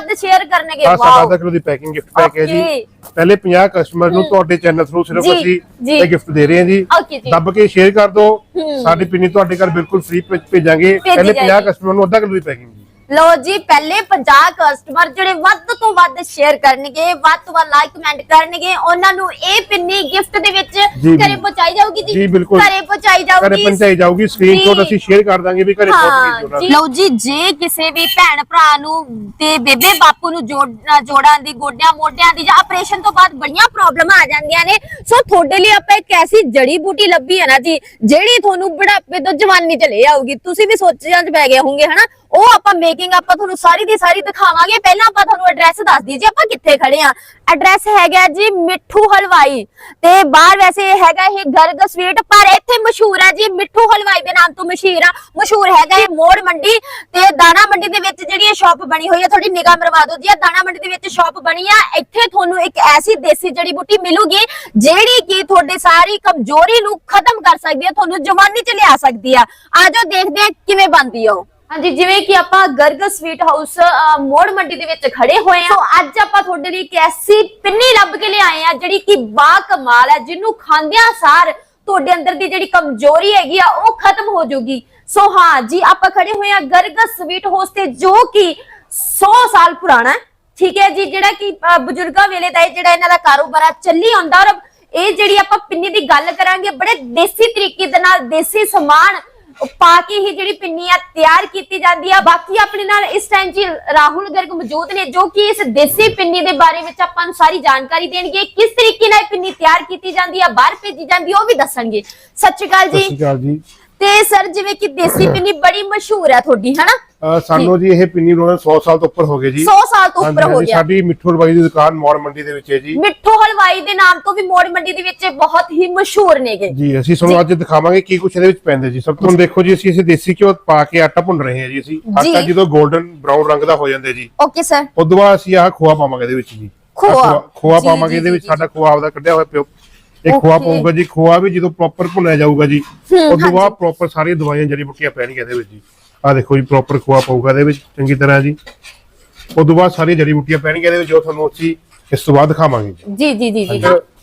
ਵੱਧ ਸ਼ੇਅਰ ਕਰਨਗੇ ਵਾਓ ਅੱਧਾ ਕਿਲੋ ਦੀ ਪੈਕਿੰਗ ਗਿਫਟ ਪੈਕ ਹੈ ਜੀ. ਪਹਿਲੇ 50 ਕਸਟਮਰ ਨੂੰ ਤੁਹਾਡੇ ਚੈਨਲ ਥਰੂ ਸਿਰਫ ਅਸੀਂ। ਇਹ ਗਿਫਟ ਦੇ ਰਹੇ ਹਾਂ ਜੀ। ਦੱਬ ਕੇ ਸ਼ੇਅਰ ਕਰ ਦਿਓ ਸਾਡੀ ਪਿੰਨੀ ਤੁਹਾਡੇ ਘਰ ਬਿਲਕੁਲ ਫ੍ਰੀ ਭੇਜਾਂਗੇ ਭੇਜੀ ਪਹਿਲੇ 50 ਜਾਏਗੀ। ਕਸਟਮਰ ਨੂੰ ਅੱਧਾ ਕਿਲੋ ਦੀ ਪੈਕਿੰਗ ਜੀ ਲੋ ਜੀ ਪਹਿਲੇ 50 ਕਸਟਮਰ ਜਿਹੜੇ ਵੱਧ ਤੋਂ ਵੱਧ ਸ਼ੇਅਰ ਕਰਨਗੇ ਵੱਧ ਤੋਂ ਵੱਧ ਲਾਈਕ ਕਮੈਂਟ ਕਰਨਗੇ ਉਹਨਾਂ ਨੂੰ ਇਹ ਪਿੰਨੀ ਗਿਫਟ ਦੇ ਵਿੱਚ ਘਰੇ। ਪਹੁੰਚਾਈ ਜਾਊਗੀ ਜੀ। ਘਰੇ ਪਹੁੰਚਾਈ ਘਰੇ ਜਾਊਗੀ ਪਹੁੰਚਾਈ ਜਾਊਗੀ ਸਕਰੀਨਸ਼ਾਟ। ਅਸੀਂ ਸ਼ੇਅਰ ਕਰ ਦਾਂਗੇ ਵੀ ਘਰੇ ਪਹੁੰਚ ਗਈ ਜੀ ਜੀ ਲਓ ਜੀ ਜੇ ਕਿਸੇ ਵੀ ਭੈਣ ਭਰਾ ਨੂੰ ਤੇ ਬੇਬੇ ਬਾਪੂ ਨੂੰ ਜੋੜ- ਦੀ ਗੋਡਿਆਂ ਮੋਢਿਆਂ ਦੀ ਜਾਂ ਆਪਰੇਸ਼ਨ ਤੋਂ ਬਾਅਦ ਬੜੀਆਂ ਪ੍ਰੋਬਲਮਾਂ ਆ ਜਾਂਦੀਆਂ ਨੇ ਸੋ ਤੁਹਾਡੇ ਲਈ ਆਪਾਂ ਇੱਕ ਐਸੀ ਜੜੀ ਬੂਟੀ ਲੱਭੀ ਹੈ ਨਾ ਜੀ ਜਿਹੜੀ ਤੁਹਾਨੂੰ ਬੁਢਾਪੇ ਤੋਂ ਜਵਾਨੀ ਚ ਲੈ ਆਊਗੀ ਤੁਸੀਂ ਵੀ ਸੋਚਾਂ ਚ ਪੈ ਗਏ ਹੋਵੋਗੇ ਹਨਾ ਉਹ ਆਪਾਂ ਮੇਕਿੰਗ ਆਪਾਂ ਤੁਹਾਨੂੰ ਸਾਰੀ ਦੀ ਸਾਰੀ ਦਿਖਾਵਾਂਗੇ, ਪਹਿਲਾਂ ਆਪਾਂ ਤੁਹਾਨੂੰ ਐਡਰੈਸ ਦੱਸ ਦਈਏ ਆਪਾਂ ਕਿੱਥੇ ਖੜੇ ਆ। ਐਡਰੈਸ ਹੈਗਾ ਜੀ ਮਿੱਠੂ ਹਲਵਾਈ। ਤੇ ਬਾਹਰ ਵੈਸੇ ਹੈਗਾ ਇਹ ਗਰਗ ਸਵੀਟ, ਪਰ ਇੱਥੇ ਮਸ਼ਹੂਰ ਹੈ ਜੀ ਮਿੱਠੂ ਹਲਵਾਈ ਦੇ ਨਾਮ ਤੋਂ ਮਸ਼ਹੂਰ ਆ। ਮਸ਼ਹੂਰ ਹੈਗਾ ਇਹ ਮੋੜ ਮੰਡੀ ਤੇ ਦਾਣਾ ਮੰਡੀ ਦੇ ਵਿੱਚ ਜਿਹੜੀ ਇਹ ਸ਼ਾਪ ਬਣੀ ਹੋਈ ਹੈ ਤੁਹਾਡੀ ਨਿਗਾਹ ਮਰਵਾ ਦਿਓ ਜੀ, ਇਹ ਦਾਣਾ ਮੰਡੀ ਦੇ ਵਿੱਚ ਸ਼ਾਪ ਬਣੀ ਆ। ਇੱਥੇ ਤੁਹਾਨੂੰ ਇੱਕ ਐਸੀ ਦੇਸੀ ਜੜੀ ਬੂਟੀ ਮਿਲੂਗੀ, ਜਿਹੜੀ ਕਿ ਤੁਹਾਡੇ ਸਾਰੀ ਕਮਜ਼ੋਰੀ ਨੂੰ ਖਤਮ ਕਰ ਸਕਦੀ ਹੈ ਤੁਹਾਨੂੰ ਜਵਾਨੀ ਚ ਲਿਆ ਸਕਦੀ ਆ। ਆਜੋ ਦੇਖਦੇ ਆ ਕਿਵੇਂ ਬਣਦੀ ਆ ਉਹ। ਹਾਂਜੀ, ਜਿਵੇਂ ਕਿ ਆਪਾਂ ਗਰਗ ਸਵੀਟ ਹਾਊਸ ਮੋੜ ਮੰਡੀ ਦੇ ਵਿੱਚ ਖੜੇ ਹੋਏ ਆ ਅੱਜ ਆਪਾਂ ਤੁਹਾਡੇ ਲਈ ਇੱਕ ਐਸੀ ਪਿੰਨੀ ਲੱਭ ਕੇ ਲਿਆਏ ਆ ਜਿਹੜੀ ਕਿ ਬਾ ਕਮਾਲ ਹੈ, ਜਿਹਨੂੰ ਖਾਂਦਿਆਂ ਸਾਰ ਤੁਹਾਡੇ ਅੰਦਰ ਦੀ ਜਿਹੜੀ ਕਮਜ਼ੋਰੀ ਹੈਗੀ ਆ, ਉਹ ਖਤਮ ਹੋ ਜਾਊਗੀ। ਸੋ ਹਾਂ ਜੀ, ਆਪਾਂ ਖੜੇ ਹੋਏ ਆ ਗਰਗ ਸਵੀਟ ਹਾਊਸ ਤੇ, ਜੋ ਕਿ 100 ਸਾਲ ਪੁਰਾਣਾ ਹੈ। ਠੀਕ ਹੈ ਜੀ, ਜਿਹੜਾ ਕਿ ਬਜ਼ੁਰਗਾਂ ਵੇਲੇ ਦਾ ਇਹ ਜਿਹੜਾ ਇਹਨਾਂ ਦਾ ਕਾਰੋਬਾਰ ਆ, ਚੱਲੀ ਆਉਂਦਾ ਔਰ ਇਹ ਜਿਹੜੀ ਆਪਾਂ ਪਿੰਨੀ ਦੀ ਗੱਲ ਕਰਾਂਗੇ, ਬੜੇ ਦੇਸੀ ਤਰੀਕੇ ਦੇ ਨਾਲ ਦੇਸੀ ਸਮਾਨ ਪਾ ਕੇ ਹੀ ਜਿਹੜੀ ਪਿੰਨੀ ਆ ਤਿਆਰ ਕੀਤੀ ਜਾਂਦੀ ਆ। ਬਾਕੀ ਆਪਣੇ ਨਾਲ ਇਸ ਟਾਈਮ ਜੀ ਰਾਹੁਲ ਗਰਗ ਮੌਜੂਦ ਨੇ ਜੋ ਕਿ ਇਸ ਦੇਸੀ ਪਿੰਨੀ ਦੇ ਬਾਰੇ ਵਿੱਚ ਆਪਾਂ ਨੂੰ ਸਾਰੀ ਜਾਣਕਾਰੀ ਦੇਣਗੇ। ਕਿਸ ਤਰੀਕੇ ਨਾਲ ਪਿੰਨੀ ਤਿਆਰ ਕੀਤੀ ਜਾਂਦੀ ਆ ਬਾਹਰ ਭੇਜੀ ਜਾਂਦੀ ਆ ਉਹ ਵੀ ਦੱਸਣਗੇ। ਸਤਿ ਸ਼੍ਰੀ ਅਕਾਲ ਸਤਿ ਜੀ ਸ਼੍ਰੀ ਅਕਾਲ ਜੀ। ਤੇ ਸਰ ਜਿਵੇਂ ਕਿ ਦੇਸੀ ਪਿੰਨੀ ਬੜੀ ਮਸ਼ਹੂਰ ਹੈ ਤੁਹਾਡੀ ਹਨਾ? ਸਾਨੂੰ ਜੀ ਇਹ ਪਿੰਨੀ ਬਣਾਉਣ 100 ਸਾਲ ਤੋਂ ਉੱਪਰ ਹੋ ਗਏ ਜੀ। 100 ਸਾਲ ਤੋਂ ਉੱਪਰ ਹੋ ਗਿਆ। ਸਾਡੀ ਮਿੱਠੂ ਰਵਾਈ ਦੀ ਦੁਕਾਨ ਮੌੜ ਮੰਡੀ ਦੇ ਵਿੱਚ ਹੈ ਜੀ। ਮਿੱਠੂ ਹਲਵਾਈ ਦੇ ਨਾਮ ਤੋਂ ਵੀ ਮੋੜ ਮੰਡੀ ਦੇ ਵਿੱਚ ਬਹੁਤ ਹੀ ਮਸ਼ਹੂਰ ਨੇਗੇ। ਜੀ ਅਸੀਂ ਤੁਹਾਨੂੰ ਅੱਜ ਦਿਖਾਵਾਂਗੇ ਕੀ ਕੁਛ ਇਹਦੇ ਵਿੱਚ ਪੈਂਦੇ ਜੀ। ਸਭ ਤੋਂ ਦੇਖੋ ਜੀ ਅਸੀਂ ਇਸੇ ਦੇਸੀ ਘਿਓ ਪਾ ਕੇ ਆਟਾ ਭੁੰਨ ਰਹੇ ਹਾਂ ਜੀ ਅਸੀਂ। ਆਟਾ ਜਦੋਂ 골ਡਨ ਬ੍ਰਾਊਨ ਰੰਗ ਦਾ ਹੋ ਜਾਂਦਾ ਜੀ। Okay sir. ਉਦੋਂ ਬਾਅਦ ਅਸੀਂ ਆਹ ਖੋਆ ਪਾਵਾਂਗੇ ਇਹਦੇ ਵਿੱਚ ਜੀ। ਖੋਆ। ਖੋਆ ਪਾਵਾਂਗੇ ਇਹਦੇ ਵਿੱਚ। ਸਾਡਾ ਖੋਆ ਆਪਦਾ ਕੱਢਿਆ ਹੋਇਆ ਪਿਓ। ਇਹ ਖੋਆ. ਪਾਊਗਾ ਜੀ। ਖੋਆ ਵੀ ਜਦੋਂ ਪ੍ਰੋਪਰ ਭੁੰਨਿਆ ਜਾਊਗਾ ਜੀ। ਉਦੋਂ ਬਾਅਦ। ਪ੍ਰੋਪਰ ਸਾਰੀਆਂ ਦਵਾਈਆਂ ਜੜੀ ਬੁੱਟੀਆਂ ਪੈਣਗੀਆਂ ਇਹਦੇ ਵਿੱਚ ਜੀ। ਆਹ ਦੇਖੋ ਜੀ ਪ੍ਰੋਪਰ ਖੋਆ ਪਾਊਗਾ ਇਹਦੇ ਵਿੱਚ ਚੰਗੀ ਤਰ੍ਹਾਂ ਜੀ। ਉਦੋਂ ਬਾਅਦ ਸਾਰੀਆਂ ਜੜੀ ਬੁੱਟੀਆਂ ਪੈਣਗੀਆਂ ਇਹਦੇ ਵਿੱਚ ਜੋ ਤੁਹਾਨੂੰ ਅਸੀਂ ਇਸ ਤੋਂ ਬਾਅਦ ਦਿਖਾਵਾਂਗੇ ਜੀ। ਜੀ ਜੀ ਜੀ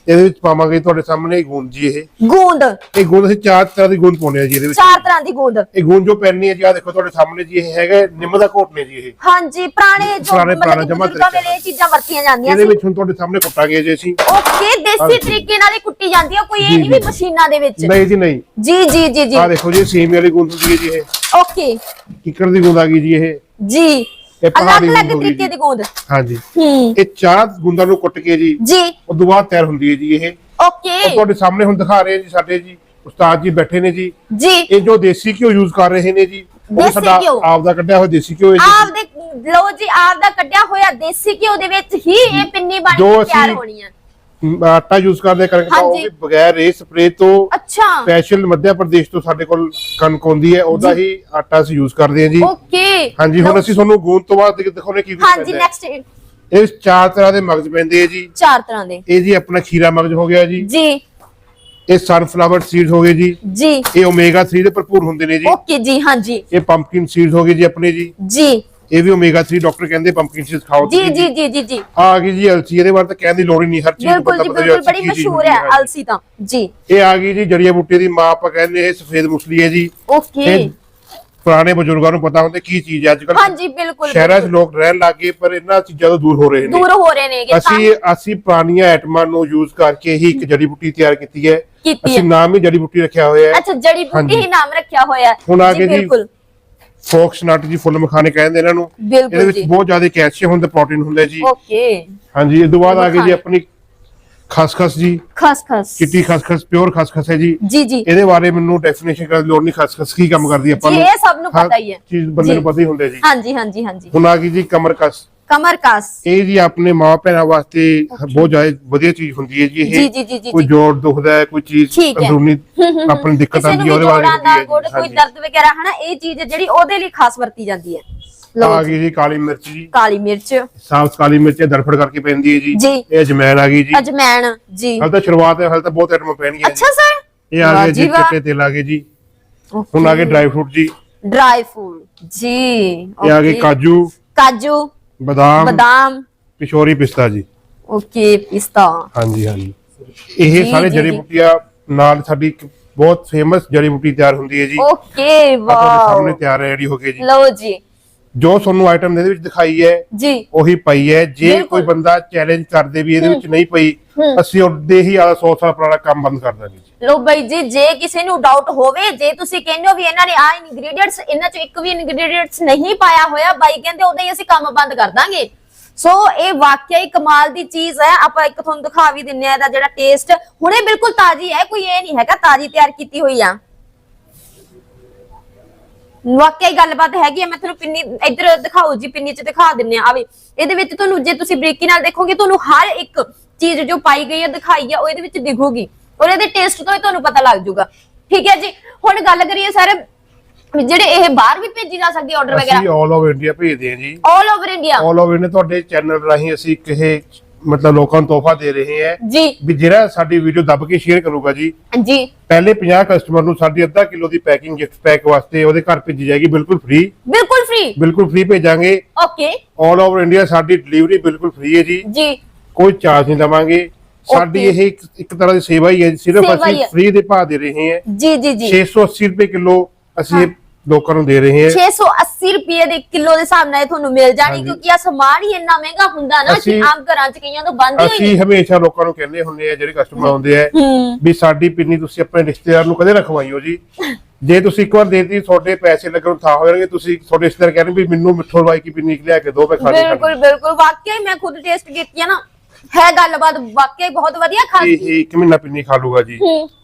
ਇਹਦੇ ਵਿੱਚ ਪਾਵਾਂਗੇ ਤੁਹਾਡੇ ਸਾਹਮਣੇ ਗੂੰਦ ਜੀ ਇਹ। ਗੂੰਦ। ਇਹ ਗੂੰਦ ਅਸੀਂ ਚਾਰ ਤਰ੍ਹਾਂ ਦੀ ਗੂੰਦ ਪਾਉਂਦੇ ਆ ਜੀ ਇਹਦੇ ਵਿੱਚ। ਚਾਰ ਤਰ੍ਹਾਂ ਦੀ ਗੂੰਦ। ਇਹ ਗੂੰਦ ਜੋ ਪੈਣੀ ਹੈ ਜੀ ਆ ਦੇਖੋ ਤੁਹਾਡੇ ਸਾਹਮਣੇ ਜੀ ਇਹ ਹੈਗਾ ਨਿੰਮ ਦਾ ਘੋਟ ਨੇ ਜੀ ਇਹ। ਹਾਂਜੀ ਪੁਰਾਣੇ ਜੋ ਪੁਰਾਣੇ- ਪੁਰਾਣਾ ਮਤਲਬ ਜਮਾਂ ਬਜ਼ੁਰਗਾਂ ਤਰੀਕਾ। ਵੇਲੇ ਇਹ ਚੀਜ਼ਾਂ ਵਰਤੀਆਂ ਜਾਂਦੀਆਂ ਇਹਦੇ ਸੀ। ਵਿੱਚ ਹੁਣ ਤੁਹਾਡੇ ਸਾਹਮਣੇ ਕੁੱਟਾਂਗੇ ਜੀ ਅਸੀਂ। ਓਕੇ ਦੇਸੀ ਹਾਂਜੀ। ਤਰੀਕੇ ਨਾਲ ਹੀ ਕੁੱਟੀ ਜਾਂਦੀ ਆ ਕੋਈ ਇਹ ਜੀ, ਨਹੀਂ ਵੀ ਜੀ। ਮਸ਼ੀਨਾਂ ਦੇ ਵਿੱਚ। ਨਹੀਂ ਜੀ ਨਹੀਂ। ਜੀ ਜੀ ਜੀ ਜੀ। ਆ ਦੇਖੋ ਜੀ ਸੇਮੀ ਵਾਲੀ ਗੂੰਦ ਹੁੰਦੀ ਹੈ ਜੀ ਇਹ। ਓਕੇ। ਕਿੱਕਰ ਦੀ ਗੂੰਦ ਆ ਗਈ ਜੀ ਇਹ। ਜੀ। ਇਹ ਪਹਾੜੀ ਅਲੱਗ-ਅਲੱਗ ਗੂੰਦ ਤਰੀਕੇ। ਦੀ ਗੂੰਦ। ਹਾਂਜੀ। ਹੂੰ। ਇਹ ਚਾਰ ਗੁੰਦਾਂ ਨੂੰ ਕੁੱਟ ਕੇ ਜੀ ਜੀ। ਤੋਂ ਬਾਅਦ ਤਿਆਰ ਹੁੰਦੀ ਹੈ ਜੀ ਇਹ। ਉਹ ਓਕੇ ਤੁਹਾਡੇ ਸਾਹਮਣੇ ਹੁਣ ਦਿਖਾ ਰਹੇ ਜੀ ਸਾਡੇ ਜੀ ਉਸਤਾਦ ਜੀ ਬੈਠੇ ਨੇ ਜੀ। ਜੀ। ਇਹ ਜੋ ਦੇਸੀ ਘਿਓ ਯੂਜ਼ ਕਰ ਰਹੇ ਨੇ ਜੀ ਉਹ ਦੇਸੀ ਸਾਡਾ ਘਿਓ। ਆਪ ਦਾ ਕੱਢਿਆ ਹੋਇਆ ਦੇਸੀ ਘਿਓ ਹੈ ਜੀ। ਆਪ ਦੇ ਲੋ ਜੀ ਆਪ ਦਾ ਕੱਢਿਆ ਹੋਇਆ ਦੇਸੀ ਘਿਓ ਦੇ ਵਿੱਚ ਹੀ ਇਹ ਪਿੰਨੀ ਬਣ ਜੋ ਕੇ ਤਿਆਰ ਅਸੀਂ- ਹੋਣੀ ਆ। ਆਟਾ ਯੂਜ਼ ਕਰਦੇ ਕਰਕੇ ਤਾਂ ਉਹ ਹਾਂਜੀ। ਵੀ ਬਗੈਰ ਰੇ ਸਪਰੇ ਤੋਂ ਅੱਛਾ। ਸਪੈਸ਼ਲ ਮੱਧ ਪ੍ਰਦੇਸ਼ ਤੋਂ ਸਾਡੇ ਕੋਲ ਕਣਕ ਆਉਂਦੀ ਹੈ ਉਹਦਾ ਹੀ ਆਟਾ ਅਸੀਂ ਯੂਜ਼ ਕਰਦੇ ਹਾਂ ਜੀ। ਓਕੇ ਹਾਂਜੀ ਹੁਣ ਅਸੀਂ ਤੁਹਾਨੂੰ ਗੂੰਦ ਤੋਂ ਬਾਅਦ ਦਿਖ- ਦਿਖਾਉਂਦੇ ਕੀ ਕੁਝ ਹਾਂਜੀ ਪੈਂਦਾ ਹੈ। ਨੈਕਸਟ ਇਹ। ਚਾਰ ਤਰ੍ਹਾਂ ਦੇ ਮਗਜ਼ ਪੈਂਦੇ ਆ ਜੀ। ਚਾਰ ਤਰ੍ਹਾਂ ਦੇ। ਇਹ ਜੀ ਆਪਣਾ ਖੀਰਾ ਮਗਜ਼ ਹੋ ਗਿਆ ਜੀ। ਜੀ। ਇਹ ਸਨਫਲਾਵਰ ਸੀਡਸ ਹੋ ਗਏ ਜੀ। ਜੀ। ਇਹ ਓਮੇਗਾ 3 ਦੇ ਭਰਪੂਰ ਹੁੰਦੇ ਨੇ ਜੀ। ਓਕੇ ਜੀ ਹਾਂਜੀ। ਇਹ ਪੰਪਕਿਨ ਸੀਡਸ ਹੋ ਗਏ ਜੀ ਆਪਣੇ ਜੀ। ਜੀ। ਇਹ ਵੀ ਓਮੇਗਾ 3 ਡਾਕਟਰ ਕਹਿੰਦੇ ਪੰਪਕਿਨ ਸੀਡਸ ਖਾਓ ਜੀ ਜੀ ਜੀ ਜੀ ਜੀ। ਆ ਗਈ ਜੀ ਅਲਸੀ ਇਹਦੇ ਬਾਰੇ ਤਾਂ ਕਹਿਣ ਦੀ ਲੋੜ ਹੀ ਨਹੀਂ ਹਰ ਚੀਜ਼ ਨੂੰ ਬਿਲਕੁਲ ਜੀ ਬਿਲਕੁਲ ਬੜੀ ਮਸ਼ਹੂਰ ਹੈ ਅਲਸੀ ਤਾਂ ਜੀ। ਇਹ ਆ ਗਈ ਜੀ ਜੜੀਆਂ ਬੂਟੇ ਦੀ ਮਾਂ ਆਪਾਂ ਕਹਿੰਦੇ ਇਹ ਸਫੇਦ ਮੁਸਲੀ ਹੈ ਜੀ। ਓਕੇ। ਪੁਰਾਣੇ ਬਜ਼ੁਰਗਾਂ ਨੂੰ ਪਤਾ ਹੁੰਦਾ ਕੀ ਚੀਜ਼ ਹੈ। ਅੱਜ ਕੱਲ ਹਾਂਜੀ ਬਿਲਕੁਲ ਸ਼ਹਿਰਾਂ 'ਚ। ਲੋਕ ਰਹਿਣ ਲੱਗੇ ਪਰ ਇਹਨਾਂ ਚੀਜ਼ਾਂ ਤੋਂ ਦੂਰ ਹੋ ਰਹੇ ਨੇ। ਦੂਰ ਹੋ ਰਹੇ ਨੇਗੇ ਅਸੀਂ ਅਸੀਂ ਪੁਰਾਣੀਆਂ ਆਈਟਮਾਂ ਨੂੰ ਯੂਜ਼ ਕਰਕੇ ਹੀ ਇੱਕ ਜੜੀ ਬੂਟੀ ਤਿਆਰ ਕੀਤੀ ਹੈ। ਅਸੀਂ। ਨਾਮ ਹੀ ਜੜੀ ਬੂਟੀ ਰੱਖਿਆ ਹੋਇਆ ਹੈ। ਅੱਛਾ ਜੜੀ ਬੂਟੀ। ਹੀ ਨਾਮ ਰੱਖਿਆ ਹੋਇਆ ਹੈ। ਹੁਣ ਆ ਗਏ ਜੀ ਬਿਲਕੁਲ। ਫੋਕਸ ਨਟ ਜੀ ਫੁੱਲ ਮਖਾਣੇ ਕਹਿੰਦੇ ਇਹਨਾਂ ਨੂੰ। ਇਹਦੇ ਵਿੱਚ। ਬਹੁਤ ਜ਼ਿਆਦਾ ਕੈਲਸ਼ੀਅਮ ਹੁੰਦਾ ਪ੍ਰੋਟੀਨ ਹੁੰਦਾ ਜੀ। ਓਕੇ। ਹਾਂਜੀ ਇਹ ਤੋਂ ਬਾਅਦ ਆ ਗਈ ਜੀ। ਆਪਣੀ ਖਸਖਸ ਜੀ। ਖਸ ਖਸ ਚਿੱਟੀ ਖਸਖਸ ਪਿਓਰ ਖਸਖਸ ਹੈ ਜੀ। ਜੀ ਜੀ। ਇਹਦੇ ਬਾਰੇ ਮੈਨੂੰ ਡੈਫੀਨੇਸ਼ਨ ਕਰਨ ਦੀ ਲੋੜ ਨਹੀਂ ਖਸਖਸ ਕੀ ਕੰਮ ਕਰਦੀ ਆਪਾਂ ਨੂੰ। ਇਹ ਸਭ ਨੂੰ ਪਤਾ ਹੀ ਹੈ। ਚੀਜ਼ ਬੰਦੇ ਨੂੰ। ਪਤਾ ਹੀ ਹੁੰਦਾ ਜੀ। ਹਾਂਜੀ ਹਾਂਜੀ ਹਾਂਜੀ। ਹੁਣ ਆ ਗਈ ਜੀ ਕਮਰ ਕਸ ਕਮਰ ਕਸ ਇਹ ਜੀ ਆਪਣੇ ਮਾਂ ਭੈਣਾਂ ਵਾਸਤੇ ਬਹੁਤ ਜ਼ਿਆਦਾ ਵਧੀਆ ਚੀਜ਼ ਹੁੰਦੀ ਹੈ ਜੀ ਜੀ, ਇਹ ਜੀ, ਜੀ, ਜੀ, ਕੋਈ ਜੀ। ਜੋੜ ਦੁਖਦਾ ਹੈ ਕੋਈ ਚੀਜ਼ ਠੀਕ ਹੈ। ਅੰਦਰੂਨੀ ਆਪਣੀ ਦਿੱਕਤ ਕਿਸੇ ਨੂੰ ਆਉਂਦੀ ਵੀ ਹੈ ਉਹਦੇ ਬਾਰੇ ਜੋੜਾਂ ਦਾ। ਕੋਈ। ਦਰਦ ਵਗੈਰਾ ਹਨਾ ਇਹ ਚੀਜ਼ ਜਿਹੜੀ ਉਹਦੇ ਲਈ ਖਾਸ ਵਰਤੀ ਜਾਂਦੀ ਹੈ। ਲਓ ਆ ਜੀ। ਗਈ ਜੀ ਕਾਲੀ ਮਿਰਚ ਜੀ। ਕਾਲੀ ਮਿਰਚ। ਸਾਫ਼ ਕਾਲੀ ਮਿਰਚ ਇਹ ਦਰਫੜ ਕਰਕੇ ਪੈਂਦੀ ਹੈ ਜੀ। ਜੀ। ਇਹ ਅਜਮੈਨ ਆ ਗਈ ਜੀ। ਅਜਮੈਣ ਜੀ। ਹਾਲ ਤਾਂ ਸ਼ੁਰੂਆਤ ਹੈ ਹਾਲ ਤਾਂ ਬਹੁਤ ਆਈਟਮਾਂ ਪੈਣਗੀਆਂ ਜੀ। ਅੱਛਾ ਸਰ? ਇਹ ਆ ਗਏ ਜੀ। ਚਿੱਟੇ ਤੇਲ ਆ ਗਏ ਜੀ। ਹੁਣ ਆ ਗਏ ਡਰਾਈ ਫਰੂਟ ਜੀ। ਡਰਾਈ ਫੂਡ ਜੀ। ਇਹ ਆ ਗਏ okay। ਕਾਜੂ। ਕਾਜੂ। ਬਦਾਮ ਬਦਾਮ। ਕਿਸ਼ੋਰੀ ਪਿਸਤਾ ਜੀ। ਓਕੇ ਪਿਸਤਾ। ਹਾਂਜੀ ਹਾਂਜੀ। ਇਹ ਸਾਰੇ ਜੜੀ। ਬੂਟੀਆਂ ਨਾਲ ਸਾਡੀ ਇੱਕ ਬਹੁਤ ਫੇਮਸ ਜੜੀ ਬੂਟੀ ਤਿਆਰ ਹੁੰਦੀ ਹੈ ਜੀ। ਓਕੇ ਵਾਓ ਸਾਹਮਣੇ ਤਿਆਰ ਰੈਡੀ ਹੋ ਕੇ ਜੀ। ਲਓ ਜੀ। ਜੋ ਤੁਹਾਨੂੰ ਆਈਟਮ ਇਹਦੇ ਵਿੱਚ ਦਿਖਾਈ ਹੈ ਜੀ। ਉਹੀ ਪਈ ਹੈ। ਜੇ ਬਿਲਕੁਲ। ਕੋਈ ਬੰਦਾ ਚੈਲੰਜ ਕਰਦੇ ਵੀ ਇਹਦੇ ਵਿੱਚ ਨਹੀਂ ਪਈ। ਅਸੀਂ ਉਹਦੇ ਹੀ ਆਦਾ 100 ਸਾਲ ਪੁਰਾਣਾ ਕੰਮ ਬੰਦ ਕਰ ਦਾਂਗੇ ਜੀ। ਲੋ ਬਾਈ ਜੀ ਜੇ ਕਿਸੇ ਨੂੰ ਡਾਊਟ ਹੋਵੇ ਜੇ ਤੁਸੀਂ ਕਹਿੰਦੇ ਹੋ ਵੀ ਇਹਨਾਂ ਨੇ ਆ ਇਨਗਰੀਡੀਐਂਟਸ ਇਹਨਾਂ ਚੋਂ ਇੱਕ ਵੀ ਇਨਗਰੀਡੀਐਂਟਸ ਨਹੀਂ ਪਾਇਆ ਹੋਇਆ ਬਾਈ ਕਹਿੰਦੇ ਉਦੋਂ ਹੀ ਅਸੀਂ ਕੰਮ ਬੰਦ ਕਰ ਦਾਂਗੇ ਸੋ ਇਹ ਵਾਕਿਆ ਹੀ ਕਮਾਲ ਦੀ ਚੀਜ਼ ਹੈ। ਆਪਾਂ ਇੱਕ ਤੁਹਾਨੂੰ ਦਿਖਾ ਵੀ ਦਿੰਨੇ ਆ ਇਹਦਾ ਜਿਹੜਾ ਟੇਸਟ ਹੁਣੇ ਬਿਲਕੁਲ ਤਾਜ਼ੀ ਹੈ ਕੋਈ ਇਹ ਨਹੀਂ ਹੈਗਾ ਤਾਜ਼ੀ ਤਿਆਰ ਕੀਤੀ ਹੋਈ ਆ। ਵਾਕਿਆ ਹੀ ਗੱਲਬਾਤ ਹੈਗੀ ਹੈ ਮੈਂ ਤੁਹਾਨੂੰ ਪਿੰਨੀ ਇੱਧਰ ਦਿਖਾਓ ਜੀ ਪਿੰਨੀ ਚ ਦਿਖਾ ਦਿੰਨੇ ਆ ਆਵੇ ਇਹਦੇ ਵਿੱਚ ਤੁਹਾਨੂੰ ਜੇ ਤੁਸੀਂ ਬਰੀਕੀ ਨਾਲ ਦੇਖੋਗੇ ਤੁਹਾਨੂੰ ਹਰ ਇੱਕ ਚੀਜ਼ ਜੋ ਪਾਈ ਗਈ ਹੈ ਦਿਖਾਈ ਹੈ ਉਹ ਇਹਦੇ ਵਿੱਚ ਦਿਖੂਗੀ। ਔਰ ਇਹਦੇ ਟੇਸਟ ਤੋਂ ਹੀ ਤੁਹਾਨੂੰ ਪਤਾ ਲੱਗ ਜਾਊਗਾ। ਠੀਕ ਹੈ ਜੀ ਹੁਣ ਗੱਲ ਕਰੀਏ ਸਰ ਜਿਹੜੇ ਇਹ ਬਾਹਰ ਵੀ ਭੇਜੀ ਜਾ ਸਕਦੀ ਆਰਡਰ ਅਸੀਂ ਵਗੈਰਾ? ਆਲ ਓਵਰ ਇੰਡੀਆ ਭੇਜਦੇ ਹਾਂ ਜੀ। All over India all over India ਤੁਹਾਡੇ ਚੈਨਲ ਰਾਹੀਂ ਅਸੀਂ ਕਿਸੇ ਮਤਲਬ ਲੋਕਾਂ ਨੂੰ ਤੋਹਫਾ ਦੇ ਰਹੇ ਹਾਂ। ਜੀ। ਵੀ ਜਿਹੜਾ ਸਾਡੀ ਵੀਡੀਓ ਦੱਬ ਕੇ ਸ਼ੇਅਰ ਕਰੂਗਾ ਜੀ। ਜੀ। ਪਹਿਲੇ 50 ਕਸਟਮਰ ਨੂੰ ਸਾਡੀ ਅੱਧਾ ਕਿਲੋ ਦੀ ਪੈਕਿੰਗ ਗਿਫਟ ਪੈਕ ਵਾਸਤੇ ਉਹਦੇ ਘਰ ਭੇਜੀ ਜਾਏਗੀ ਬਿਲਕੁਲ ਫ੍ਰੀ ਬਿਲਕੁਲ ਫ੍ਰੀ ਬਿਲਕੁਲ ਫ੍ਰੀ ਭੇਜਾਂਗੇ। ਓਕੇ ਆਲ ਓਵਰ ਇੰਡੀਆ ਸਾਡੀ ਡਿਲੀਵਰੀ ਬਿਲਕੁਲ ਫ੍ਰੀ ਹੈ ਜੀ। ਜੀ। ਕੋਈ ਚਾਰਜ ਨਹੀਂ ਲਵਾਂਗੇ ਸਾਡੀ. ਇਹ ਇੱਕ ਤਰ੍ਹਾਂ ਦੀ ਸੇਵਾ ਹੀ ਹੈ। ਸਿਰਫ ਅਸੀਂ। ਫ੍ਰੀ ਦੇ ਭਾਅ ਦੇ ਰਹੇ ਹਾਂ। ਜੀ ਜੀ ਜੀ। 680 ਰੁਪਏ ਕਿਲੋ ਅਸੀਂ ਲੋਕਾਂ ਨੂੰ ਦੇ ਰਹੇ ਹਾਂ। 680 ਰੁਪਏ ਦੇ ਕਿਲੋ ਦੇ ਹਿਸਾਬ ਨਾਲ ਇਹ ਤੁਹਾਨੂੰ ਮਿਲ ਜਾਣੀ। ਕਿਉਂਕਿ ਆ ਸਮਾਨ ਹੀ ਇੰਨਾ ਮਹਿੰਗਾ ਹੁੰਦਾ ਨਾ ਕਿ ਆਮ ਘਰਾਂ 'ਚ ਕਈਆਂ ਤੋਂ ਬੰਦ ਹੀ ਅਸੀਂ ਹਮੇਸ਼ਾ ਲੋਕਾਂ ਨੂੰ ਕਹਿੰਦੇ ਹੁੰਦੇ ਆ ਜਿਹੜੇ ਕਸਟਮਰ ਆਉਂਦੇ ਆ ਵੀ ਸਾਡੀ ਪਿੰਨੀ ਤੁਸੀਂ ਆਪਣੇ ਰਿਸ਼ਤੇਦਾਰ ਨੂੰ ਕਦੇ ਰਖਵਾਈਓ ਜੀ। ਜੇ ਤੁਸੀਂ ਇੱਕ ਵਾਰ ਦੇਤੀ ਤੁਹਾਡੇ ਪੈਸੇ ਲੱਗਣ ਥਾਂ ਹੋ ਜਾਣਗੇ ਤੁਸੀਂ ਤੁਹਾਡੇ ਰਿਸ਼ਤੇਦਾਰ ਕਹਿੰਦੇ ਵੀ ਮੈਨੂੰ ਮਿੱਠੋ ਲਵਾਈ ਕੀ ਪਿੰਨੀ ਲਿਆ ਕੇ ਦੋ ਮੈਂ ਖਾਣੀ ਬਿਲਕੁਲ ਬਿਲਕੁਲ। ਵਾਕਿਆ ਮੈਂ ਖੁਦ ਟੇਸਟ ਕੀਤੀ ਹੈ ਨਾ ਹੈ ਗੱਲਬਾਤ ਵਾਕਿਆ ਬਹੁਤ ਵਧੀਆ ਖਾਸੀ ਇਹ ਇੱਕ ਮਹੀਨਾ ਪਿੰਨੀ ਖਾ ਲੂਗਾ ਜੀ।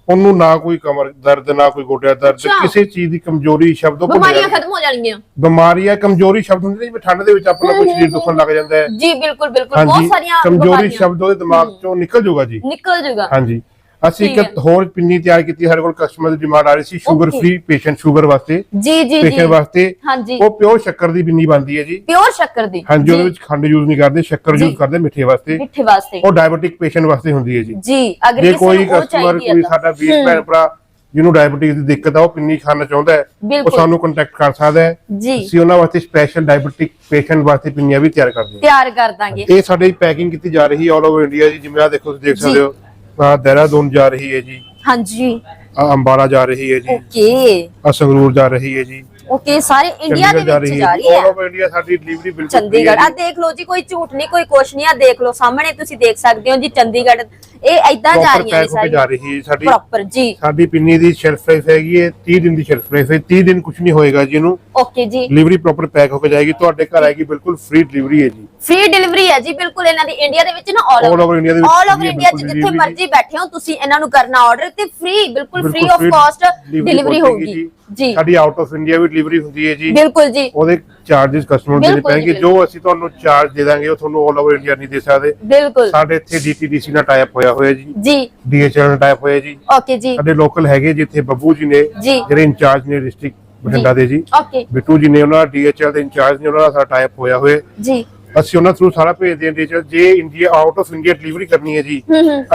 ਉਹਨੂੰ ਨਾ ਕੋਈ ਕਮਰ ਦਰਦ ਨਾ ਕੋਈ ਗੋਡਿਆਂ ਦਰਦ ਅੱਛਾ। ਕਿਸੇ ਚੀਜ਼ ਦੀ ਕਮਜ਼ੋਰੀ ਸ਼ਬਦ ਉਹ ਭੁੱਲ ਬਿਮਾਰੀਆਂ। ਖਤਮ ਹੋ ਜਾਣਗੀਆਂ। ਬਿਮਾਰੀਆਂ ਕਮਜ਼ੋਰੀ ਸ਼ਬਦ ਹੁੰਦੇ ਨੇ ਜਿਵੇਂ ਠੰਡ ਦੇ ਵਿੱਚ ਆਪਣਾ ਕੋਈ ਸਰੀਰ ਦੁਖਣ ਲੱਗ ਜਾਂਦਾ ਹੈ। ਜੀ ਬਿਲਕੁਲ ਬਿਲਕੁਲ। ਬਹੁਤ ਹਾਂਜੀ ਸਾਰੀਆਂ ਕਮਜ਼ੋਰੀ ਬਿਮਾਰੀਆਂ। ਸ਼ਬਦ ਉਹਦੇ ਦਿਮਾਗ ਚੋਂ ਨਿਕਲ ਜਾਊਗਾ ਜੀ। ਨਿਕਲ ਜਾਊਗਾ। ਹਾਂਜੀ। ਅਸੀਂ ਇੱਕ ਹੋਰ ਪਿੰਨੀ ਤਿਆਰ ਕੀਤੀ ਸਾਡੇ ਕੋਲ ਕਸਟਮਰ ਦੀ ਡਿਮਾਂਡ ਆ ਰਹੀ ਸੀ ਸ਼ੂਗਰ. ਫ੍ਰੀ ਪੇਸ਼ੈਂਟ ਸ਼ੂਗਰ ਵਾਸਤੇ ਜੀ ਜੀ ਜੀ। ਪੇਸ਼ੈਂਟ ਵਾਸਤੇ। ਹਾਂਜੀ। ਉਹ ਪਿਓਰ ਸ਼ੱਕਰ ਦੀ ਪਿੰਨੀ ਬਣਦੀ ਹੈ ਜੀ। ਪਿਓਰ ਸ਼ੱਕਰ ਦੀ। ਹਾਂਜੀ ਉਹਦੇ ਵਿੱਚ ਖੰਡ ਯੂਜ਼ ਨਹੀਂ ਕਰਦੇ ਸ਼ੱਕਰ। ਯੂਜ਼ ਕਰਦੇ ਮਿੱਠੇ ਵਾਸਤੇ। ਮਿੱਠੇ ਵਾਸਤੇ। ਉਹ ਡਾਇਬੀਟਿਕ ਪੇਸ਼ੈਂਟ ਵਾਸਤੇ ਹੁੰਦੀ ਹੈ ਜੀ। ਜੀ ਅਗਰ ਕਿਸੇ ਕੋਈ ਕਸਟਮਰ ਕੋਈ। ਸਾਡਾ ਵੀਰ ਭੈਣ ਭਰਾ ਜਿਹਨੂੰ ਡਾਇਬੀਟਿਕ ਦੀ ਦਿੱਕਤ ਆ ਉਹ ਪਿੰਨੀ ਖਾਣਾ ਚਾਹੁੰਦਾ ਹੈ ਉਹ। ਸਾਨੂੰ ਕੰਟੈਕਟ ਕਰ ਸਕਦਾ ਹੈ। ਜੀ। ਅਸੀਂ ਉਹਨਾਂ ਵਾਸਤੇ ਸਪੈਸ਼ਲ ਡਾਇਬੀਟਿਕ ਪੇਸ਼ੈਂਟ ਵਾਸਤੇ ਪਿੰਨੀਆਂ ਵੀ ਤਿਆਰ ਕਰਦੇ ਹਾਂ। ਤਿਆਰ ਕਰ ਦਾਂਗੇ। ਇਹ ਸਾਡੇ ਪੈਕਿੰਗ ਕੀਤੀ ਜਾ ਰਹੀ ਹੈ ਆਲ ਓਵਰ ਇੰਡੀਆ ਜੀ ਜਿਵੇਂ ਆ ਦੇਖੋ ਤੁਸੀਂ ਦੇਖ। ਸਕਦੇ ਹੋ। ਆ ਦੇਹਰਾਦੂਨ ਜਾ ਰਹੀ ਹੈ ਜੀ। ਹਾਂਜੀ। ਆ ਅੰਬਾਲਾ ਜਾ ਰਹੀ ਹੈ ਜੀ। ਓਕੇ ਆ ਸੰਗਰੂਰ ਜਾ ਰਹੀ ਹੈ ਜੀ। ਓਕੇ ਸਾਰੇ ਇੰਡੀਆ ਦੇ ਵਿੱਚ ਜਾ ਰਹੀ ਆਲ ਹੈ ਓਵਰ ਇੰਡੀਆ ਸਾਡੀ ਡਿਲੀਵਰੀ ਬਿਲਕੁਲ ਚੰਡੀਗੜ੍ਹ। ਆ। ਦੇਖ ਲਓ ਜੀ ਕੋਈ ਝੂਠ ਨਹੀਂ ਕੋਈ ਕੁਛ ਨਹੀਂ ਆ ਦੇਖ ਲਓ ਸਾਹਮਣੇ ਤੁਸੀਂ ਦੇਖ ਸਕਦੇ ਹੋ ਜੀ ਚੰਡੀਗੜ੍ਹ। ਇਹ ਐਦਾਂ ਜਾ ਰਹੀਆਂ ਨੇ ਕੇ ਜਾ ਰਹੀ ਸਾਡੀ ਪ੍ਰੋਪਰ ਜੀ। ਸਾਡੀ ਪਿੰਨੀ ਦੀ ਸ਼ੈਲਫ ਲਾਈਫ ਹੈਗੀ ਹੈ 30 ਦਿਨ ਦੀ ਸ਼ੈਲਫ ਲਾਈਫ ਹੈ। 30 ਦਿਨ ਕੁਝ ਨਹੀਂ ਹੋਏਗਾ ਜੀ ਇਹਨੂੰ। ਓਕੇ ਜੀ। ਡਿਲੀਵਰੀ ਪ੍ਰੋਪਰ ਪੈਕ ਹੋ ਕੇ ਜਾਏਗੀ। ਤੁਹਾਡੇ ਘਰ ਆਏਗੀ ਬਿਲਕੁਲ ਫ੍ਰੀ ਡਿਲੀਵਰੀ ਹੈ ਜੀ। ਫ੍ਰੀ ਡਿਲੀਵਰੀ ਹੈ ਜੀ ਬਿਲਕੁਲ ਇਹਨਾਂ ਦੀ ਇੰਡੀਆ ਦੇ ਵਿੱਚ ਨਾ ਆਲ over India ਦੇ ਵਿੱਚ ਆਲ ਓਵਰ ਇੰਡੀਆ ਜਿੱਥੇ ਮਰਜ਼ੀ ਬੈਠੇ ਹੋ ਤੁਸੀਂ ਇਹਨਾਂ ਨੂੰ ਕਰਨਾ ਆਰਡਰ ਤੇ ਫ੍ਰੀ ਬਿਲਕੁਲ ਫ੍ਰੀ ਆਫ ਕਾਸਟ ਡਿਲੀਵਰੀ ਹੋਊਗੀ। ਜੀ। ਸਾਡੀ ਆਊਟ ਆਫ ਇੰਡੀਆ ਵੀ ਡਿਲੀਵਰੀ ਹੁੰਦੀ ਹੈ ਜੀ। ਬਿਲਕੁਲ ਜੀ। ਉਹਦੇ ਚਾਰजेस ਕਸਟਮਰ ਜੀ, ਪੈਣਗੇ। ਜੋ। ਅਸੀਂ ਤੁਹਾਨੂੰ ਚਾਰਜ ਦੇ ਦਾਂਗੇ ਉਹ ਤੁਹਾਨੂੰ ਆਲ ਓਵਰ ਇੰਡੀਆ ਨਹੀਂ ਦੇ ਸਕਦੇ। ਬਿਲਕੁਲ। ਸਾਡੇ ਇੱਥੇ ਡੀਟੀਡੀਸੀ ਨਾਲ ਟਾਈਪ ਹੋਇਆ ਹੋਇਆ ਜੀ। ਜੀ। ਡੀਐਚਐਲ ਨਾਲ ਟਾਈਪ ਹੋਇਆ ਜੀ। ਓਕੇ ਜੀ। ਸਾਡੇ ਲੋਕਲ ਹੈਗੇ ਜਿੱਥੇ ਬੱਬੂ ਜੀ ਨੇ। ਜਿਹੜੇ ਇੰਚਾਰਜ ਨੇ ਡਿਸਟ੍ਰਿਕਟ ਬਠਿੰਡਾ ਦੇ ਜੀ। ਓਕੇ ਬਿੱਟੂ ਜੀ ਨੇ ਉਹਨਾਂ ਡੀਐਚਐਲ ਦੇ ਇੰਚਾਰਜ ਨੇ ਉਹਨਾਂ ਦਾ ਸਾਡਾ ਟਾਈਪ ਹੋਇਆ ਹੋਇਆ। ਜੀ। ਅਸੀਂ ਉਹਨਾਂ ਥਰੂ ਸਾਰਾ ਭੇਜਦੇ ਹਾਂ ਡੀਐਚਐਲ ਜੇ India out of India delivery ਕਰਨੀ ਹੈ ਜੀ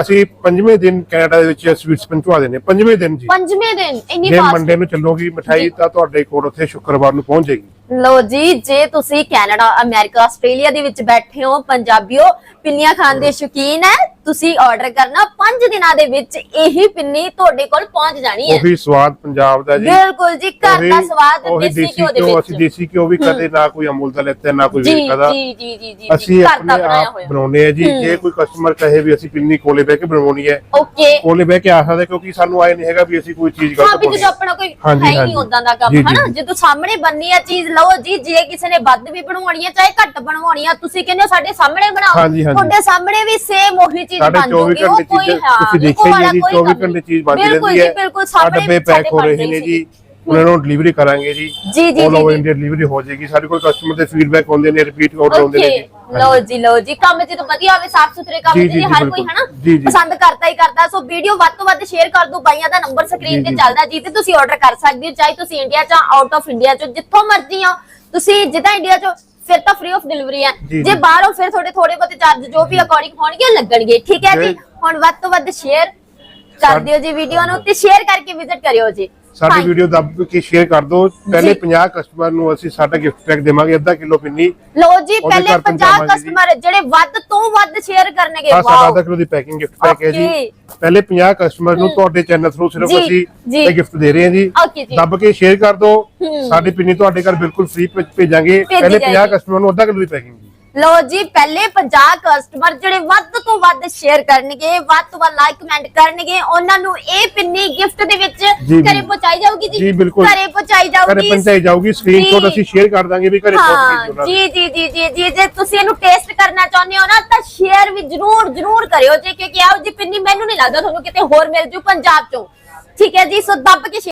ਅਸੀਂ ਪੰਜਵੇਂ ਦਿਨ ਕੈਨੇਡਾ ਦੇ ਵਿੱਚ ਸਵੀਟਸ ਪਹੁੰਚਵਾ ਦਿੰਦੇ ਹਾਂ ਪੰਜਵੇਂ ਦਿਨ ਜੀ। ਪੰਜਵੇਂ ਦਿਨ ਇੰਨੀ ਫਾਸਟ ਮੰਡੇ ਨੂੰ ਚੱਲੋਗੀ ਮਠਾਈ। ਤਾਂ ਤੁਹਾਡੇ ਕੋਲ ਉੱਥੇ ਸ਼ੁੱਕਰਵਾਰ ਨੂੰ ਪਹੁੰਚ ਜਾਏਗੀ। ਲੋ ਜੀ ਜੇ ਤੁਸੀਂ ਕੈਨੇਡਾ ਅਮਰੀਕਾ ਆਸਟ੍ਰੇਲੀਆ ਦੇ ਵਿੱਚ ਬੈਠੇ ਹੋ ਪੰਜਾਬੀਓ ਪਿੰਨੀਆਂ ਖਾਣ ਦੇ ਸ਼ੌਕੀਨ ਹੈ ਤੁਸੀਂ ਆਰਡਰ ਕਰਨਾ 5 ਦਿਨਾਂ ਦੇ ਵਿੱਚ ਇਹੀ ਪਿੰਨੀ ਤੁਹਾਡੇ ਕੋਲ ਪਹੁੰਚ ਜਾਣੀ ਹੈ। ਉਹੀ ਸਵਾਦ ਪੰਜਾਬ ਦਾ ਜੀ। ਬਿਲਕੁਲ ਜੀ ਘਰ ਦਾ ਸਵਾਦ ਦੇਸੀ ਘਿਓ ਦੇ ਘਿਓ ਅਸੀਂ ਵਿੱਚ ਦੇਸੀ ਘਿਓ ਵੀ ਕਦੇ ਨਾ ਕੋਈ ਅਮੁਲ ਦਾ ਲੈਤਾ ਨਾ ਕੋਈ ਵੇਰਕਾ ਦਾ। ਜੀ ਜੀ ਜੀ ਜੀ ਅਸੀਂ ਘਰ ਦਾ ਆਪਣੇ ਆਪ ਬਣਾਉਨੇ ਆ ਜੀ। ਜੇ ਕੋਈ ਕਸਟਮਰ ਕਹੇ ਵੀ ਅਸੀਂ ਪਿੰਨੀ ਕੋਲੇ ਬਹਿ ਕੇ ਬਣਵਾਉਣੀ ਹੈ ਓਕੇ। ਕੋਲੇ ਬਹਿ ਕੇ ਆ ਸਕਦਾ ਕਿਉਂਕਿ ਸਾਨੂੰ ਆਏ ਨਹੀਂ ਹੈਗਾ ਵੀ ਅਸੀਂ ਕੋਈ ਚੀਜ਼ ਹਾਂ ਗਲਤ ਵੀ ਪਾਉਣੀ ਜਦੋਂ ਆਪਣਾ ਕੋਈ ਹੈ ਹੀ ਨਹੀਂ। ਉਦਾਂ ਦਾ ਕੰਮ ਹਨਾ। ਜਦੋਂ ਸਾਹਮਣੇ ਬੰਨੀ ਆ ਚੀਜ਼ ਲਓ ਜੀ ਜੇ ਕਿਸੇ ਨੇ ਵੱਧ ਵੀ ਬਣਵਾਉਣੀ ਹੈ ਚਾਹੇ ਘੱਟ ਬਣਵਾਉਣੀ ਆ ਤੁਸੀਂ ਕਹਿੰਦੇ ਹੋ ਸਾਡੇ ਸਾਹਮਣੇ ਬਣਾਓ। ਤੁਹਾਡੇ ਸਾਹਮਣੇ ਵੀ ਸੇਮ ਉਹੀ ਚੀਜ਼ ਸਾਡੇ ਬਣ 24 ਜੂਗੀ ਉਹ ਘੰਟੇ ਚੀਜ਼ ਤੁਸੀਂ ਦੇਖਿਆ ਜੀ ਕੋਈ 24 ਕੰਮ ਘੰਟੇ ਚੀਜ਼ ਬਣਦੀ ਰਹਿੰਦੀ ਜੀ, ਹੈ ਬਿਲਕੁਲ ਸਾਹਮਣੇ ਡੱਬੇ ਪੈਕ ਹੋ ਰਹੇ ਨੇ। ਜੀ ਉਹਨਾਂ ਨੂੰ ਡਿਲੀਵਰੀ ਕਰਾਂਗੇ ਜੀ ਜੀ, ਜੀ, ਜੀ, ਜੀ। ਇੰਡੀਆ ਡਿਲੀਵਰੀ ਹੋ ਜਾਏਗੀ ਸਾਡੇ ਕੋਲ ਕਸਟਮਰ ਦੇ ਫੀਡਬੈਕ ਆਉਂਦੇ ਨੇ ਰਿਪੀਟ ਆਰਡਰ ਆਉਂਦੇ ਨੇ ਜੀ ਲਓ ਜੀ ਲਓ ਜੀ ਕੰਮ ਜਦੋਂ ਵਧੀਆ ਹੋਵੇ ਸਾਫ਼ ਸੁਥਰੇ ਕੰਮ ਜੀ, ਜੀ ਜੀ, ਜੀ, ਹਰ ਕੋਈ। ਹਨਾ ਜੀ, ਜੀ। ਪਸੰਦ ਕਰਦਾ ਹੀ ਕਰਦਾ ਸੋ ਵੀਡੀਓ ਵੱਧ ਤੋਂ ਵੱਧ ਸ਼ੇਅਰ ਕਰ ਦਿਓ ਬਾਈਆਂ ਦਾ ਨੰਬਰ ਸਕਰੀਨ ਜੀ, ਤੇ ਜੀ। ਚੱਲਦਾ ਜੀ ਤੇ ਤੁਸੀਂ ਆਰਡਰ ਕਰ ਸਕਦੇ ਹੋ ਚਾਹੇ ਤੁਸੀਂ ਇੰਡੀਆ ਚ ਆਊਟ ਆਫ ਇੰਡੀਆ ਚ ਜਿੱਥੋਂ ਮਰਜ਼ੀ ਆ ਤੁਸੀਂ ਜਿੱਦਾਂ ਇੰਡੀਆ ਚ ਫਿਰ ਤਾਂ ਫ੍ਰੀ ਆਫ ਡਿਲੀਵਰੀ ਹੈ ਜੀ, ਜੇ ਜੀ। ਬਾਹਰੋਂ ਫਿਰ ਥੋੜੇ ਥੋੜੇ ਬਹੁਤੇ ਚਾਰਜ ਜੋ ਵੀ ਅਕੋਰਡਿੰਗ ਹੋਣਗੇ ਲੱਗਣਗੇ ਠੀਕ ਹੈ ਜੀ ਜੀ। ਹੁਣ ਵੱਧ ਤੋਂ ਵੱਧ ਸ਼ੇਅਰ ਕਰ ਦਿਓ ਜੀ ਵੀਡੀਓ ਨੂੰ ਤੇ ਸ਼ੇਅਰ ਕਰਕੇ ਵਿਜ਼ਿਟ ਕਰਿਓ ਜੀ ਸਾਡੀ। ਵੀਡੀਓ ਦੱਬ ਕੇ ਸ਼ੇਅਰ ਕਰ ਦਿਓ ਪਹਿਲੇ ਜੀ। 50 ਕਸਟਮਰ ਨੂੰ ਅਸੀਂ ਸਾਡਾ ਗਿਫਟ ਪੈਕ ਦੇਵਾਂਗੇ ਅੱਧਾ ਕਿਲੋ ਪਿੰਨੀ ਲੋ ਜੀ ਪਹਿਲੇ ਘਰ 50 ਪਹੁੰਚਾਵਾਂਗੇ ਜੀ। ਕਸਟਮਰ ਜਿਹੜੇ ਵੱਧ ਤੋਂ ਵੱਧ ਸ਼ੇਅਰ ਕਰਨਗੇ ਆ ਸਾਡਾ ਵਾਓ ਅੱਧਾ ਕਿਲੋ ਦੀ ਪੈਕਿੰਗ ਗਿਫਟ ਪੈਕ ਹੈ ਜੀ. ਪਹਿਲੇ 50 ਕਸਟਮਰ ਨੂੰ ਤੁਹਾਡੇ ਚੈਨਲ ਥਰੂ ਸਿਰਫ ਅਸੀਂ। ਇਹ ਗਿਫਟ ਦੇ ਰਹੇ ਹਾਂ ਜੀ। ਦੱਬ ਕੇ ਸ਼ੇਅਰ ਕਰ ਦਿਓ ਹੂੰ। ਸਾਡੀ ਪਿੰਨੀ ਤੁਹਾਡੇ ਘਰ ਬਿਲਕੁਲ ਫ੍ਰੀ ਭੇਜਾਂਗੇ ਭੇਜੀ ਪਹਿਲੇ 50 ਜਾਏਗੀ। ਕਸਟਮਰ ਨੂੰ ਅੱਧਾ ਕਿਲੋ ਦੀ ਪੈਕਿੰਗ ਜੀ ਲੋ ਜੀ ਪਹਿਲੇ 50 ਕਸਟਮਰ ਜਿਹੜੇ ਵੱਧ ਤੋਂ ਵੱਧ ਸ਼ੇਅਰ ਕਰਨਗੇ ਵੱਧ ਤੋਂ ਵੱਧ ਲਾਈਕ ਕਮੈਂਟ ਕਰਨਗੇ ਉਹਨਾਂ ਨੂੰ ਇਹ ਪਿੰਨੀ ਗਿਫਟ ਦੇ ਵਿੱਚ ਘਰੇ। ਪਹੁੰਚਾਈ ਜਾਊਗੀ ਜੀ ਜੀ, ਬਿਲਕੁਲ। ਘਰੇ ਪਹੁੰਚਾਈ ਘਰੇ ਜਾਊਗੀ ਪਹੁੰਚਾਈ ਜਾਊਗੀ ਸਕਰੀਨਸ਼ਾਟ। ਅਸੀਂ ਸ਼ੇਅਰ ਕਰ ਦਾਂਗੇ ਵੀ ਘਰੇ ਪਹੁੰਚ ਹਾਂ ਗਈ ਉਹਨਾਂ ਜੀ ਜੀ ਜੀ ਜੀ ਜੀ ਜੇ ਤੁਸੀਂ ਇਹਨੂੰ ਟੇਸਟ ਕਰਨਾ ਚਾਹੁੰਦੇ ਹੋ ਨਾ ਤਾਂ ਸ਼ੇਅਰ ਵੀ ਜਰੂਰ ਜਰੂਰ ਕਰਿਓ ਜੀ ਕਿਉਂਕਿ ਆਓ ਜੀ ਪਿੰਨੀ ਮੈਨੂੰ ਨਹੀਂ ਲੱਗਦਾ ਤੁਹਾਨੂੰ ਕਿਤੇ ਹੋਰ ਮਿਲ ਜੂ ਪੰਜਾਬ ਚੋਂ ਠੀਕ ਹੈ ਜੀ ਸੋ ਦੱਬ ਕੇ